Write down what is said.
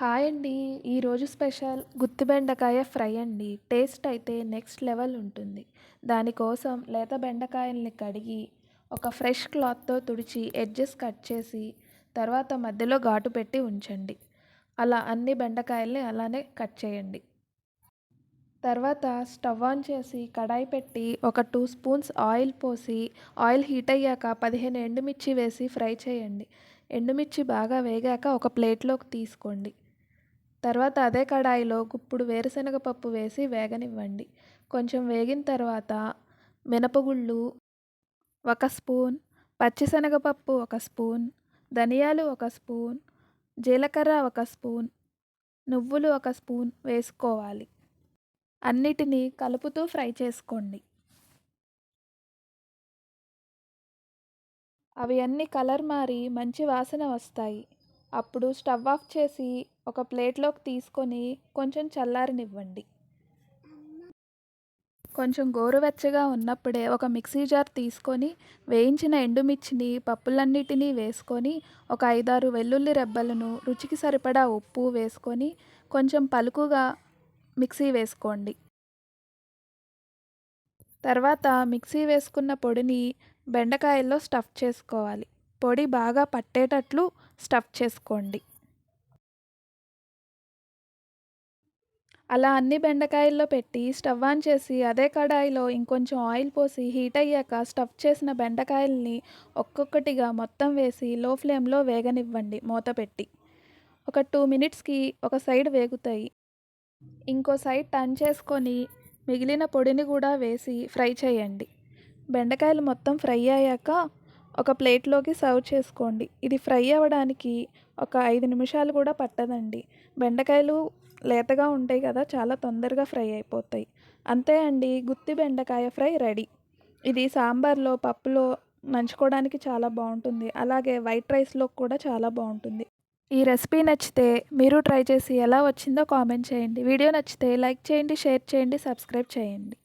Hi అండి. ఈరోజు special గుత్తి బెండకాయ ఫ్రై అండి. టేస్ట్ అయితే నెక్స్ట్ లెవెల్ ఉంటుంది. దానికోసం లేత బెండకాయల్ని కడిగి ఒక ఫ్రెష్ క్లాత్తో తుడిచి ఎడ్జెస్ కట్ చేసి తర్వాత మధ్యలో ఘాటు పెట్టి ఉంచండి. అలా అన్ని బెండకాయల్ని అలానే కట్ చేయండి. తర్వాత స్టవ్ ఆన్ చేసి కడాయి పెట్టి ఒక టూ స్పూన్స్ ఆయిల్ పోసి ఆయిల్ హీట్ అయ్యాక పదిహేను ఎండుమిర్చి వేసి ఫ్రై చేయండి. ఎండుమిర్చి బాగా వేగాక ఒక ప్లేట్లోకి తీసుకోండి. తర్వాత అదే కడాయిలో గుప్పుడు వేరుశనగ పప్పు వేసి వేగనివ్వండి. కొంచెం వేగిన తర్వాత మినపగుళ్ళు ఒక స్పూన్ పచ్చిశనగపప్పు ఒక స్పూన్ ధనియాలు ఒక స్పూన్ జీలకర్ర ఒక స్పూన్ నువ్వులు ఒక స్పూన్ వేసుకోవాలి. అన్నిటినీ కలుపుతూ ఫ్రై చేసుకోండి. అవి అన్నీ కలర్ మారి మంచి వాసన వస్తాయి. అప్పుడు స్టవ్ ఆఫ్ చేసి ఒక ప్లేట్లోకి తీసుకొని కొంచెం చల్లారనివ్వండి. కొంచెం గోరువెచ్చగా ఉన్నప్పుడే ఒక మిక్సీ జార్ తీసుకొని వేయించిన ఎండుమిర్చిని పప్పులన్నిటినీ వేసుకొని ఒక ఐదారు వెల్లుల్లి రెబ్బలను రుచికి సరిపడా ఉప్పు వేసుకొని కొంచెం పలుకుగా మిక్సీ వేసుకోండి. తర్వాత మిక్సీ వేసుకున్న పొడిని బెండకాయల్లో స్టఫ్ చేసుకోవాలి. పొడి బాగా పట్టేటట్లు స్టఫ్ చేసుకోండి. అలా అన్ని బెండకాయల్లో పెట్టి స్టవ్ ఆన్ చేసి అదే కడాయిలో ఇంకొంచెం ఆయిల్ పోసి హీట్ అయ్యాక స్టఫ్ చేసిన బెండకాయల్ని ఒక్కొక్కటిగా మొత్తం వేసి లో ఫ్లేమ్లో వేగనివ్వండి మూత పెట్టి. ఒక టూ మినిట్స్కి ఒక సైడ్ వేగుతాయి. ఇంకో సైడ్ టర్న్ చేసుకొని మిగిలిన పొడిని కూడా వేసి ఫ్రై చేయండి. బెండకాయలు మొత్తం ఫ్రై అయ్యాక ఒక ప్లేట్లోకి సర్వ్ చేసుకోండి. ఇది ఫ్రై అవ్వడానికి ఒక ఐదు నిమిషాలు కూడా పట్టదండి. బెండకాయలు లేతగా ఉంటాయి కదా చాలా తొందరగా ఫ్రై అయిపోతాయి. అంతే అండి గుత్తి బెండకాయ ఫ్రై రెడీ. ఇది సాంబార్లో పప్పులో నంచుకోవడానికి చాలా బాగుంటుంది. అలాగే వైట్ రైస్లో కూడా చాలా బాగుంటుంది. ఈ రెసిపీ నచ్చితే మీరు ట్రై చేసి ఎలా వచ్చిందో కామెంట్ చేయండి. వీడియో నచ్చితే లైక్ చేయండి షేర్ చేయండి సబ్స్క్రైబ్ చేయండి.